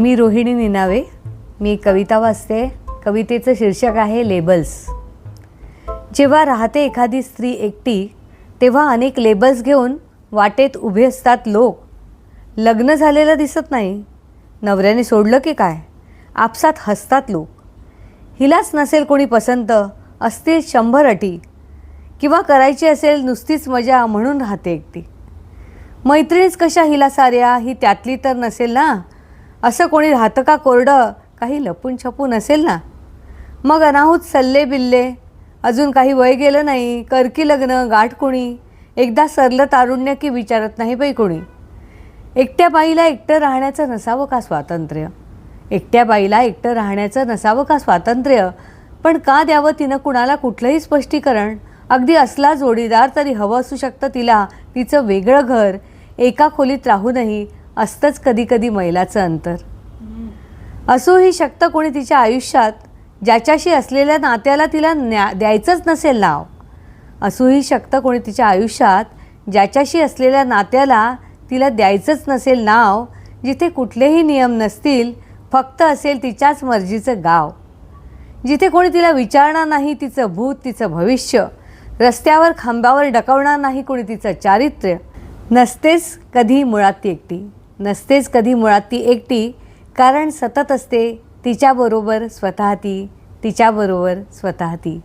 मी रोहिणी निनावे. मी कविता वाचते. कवितेचं शीर्षक आहे लेबल्स. जेव्हा राहते एखादी स्त्री एकटी तेव्हा अनेक लेबल्स घेऊन वाटेत उभे असतात लोक. लग्न झालेलं दिसत नाही. नवऱ्याने सोडलं की काय? आपसात हसतात लोक. हिलाच नसेल कोणी पसंत असतील शंभर अटी. किंवा करायची असेल नुसतीच मजा म्हणून राहते एकटी. मैत्रिणीच कशा हिला साऱ्या? ही त्यातली तर नसेल ना? असं कोणी राहतं का कोरडं? काही लपून छपून असेल ना? मग अनाहूत सल्ले बिल्ले. अजून काही वय गेलं नाही करकी लग्न गाठ कोणी. एकदा सरलं तारुण्य की विचारत नाही बाई कोणी. एकट्या बाईला एकटं राहण्याचं नसावं का स्वातंत्र्य? एकट्या बाईला एकटं राहण्याचं नसावं का स्वातंत्र्य? पण का द्यावं तिनं कुणाला कुठलंही स्पष्टीकरण? अगदी असला जोडीदार तरी हवं असू शकतं तिला. तिचं वेगळं घर. एका खोलीत राहूनही असतंच कधीकधी मैलाचं अंतर. असूही शकतं कोणी तिच्या आयुष्यात ज्याच्याशी असलेल्या नात्याला तिला न्या द्यायचंच नसेल नाव. असूही शकतं कोणी तिच्या आयुष्यात ज्याच्याशी असलेल्या नात्याला तिला द्यायचंच नसेल नाव जिथे कुठलेही नियम नसतील फक्त असेल तिच्याच मर्जीचं गाव. जिथे कोणी तिला विचारणार नाही तिचं भूत तिचं भविष्य रस्त्यावर खांबावर डकवणार नाही कोणी तिचं चारित्र्य नसतेच कधी मुळात ती एकटी. नसतेच कधी मुळात ती एकटी कारण सतत असते तिच्याबरोबर स्वतः ती तिच्याबरोबर स्वतः ती.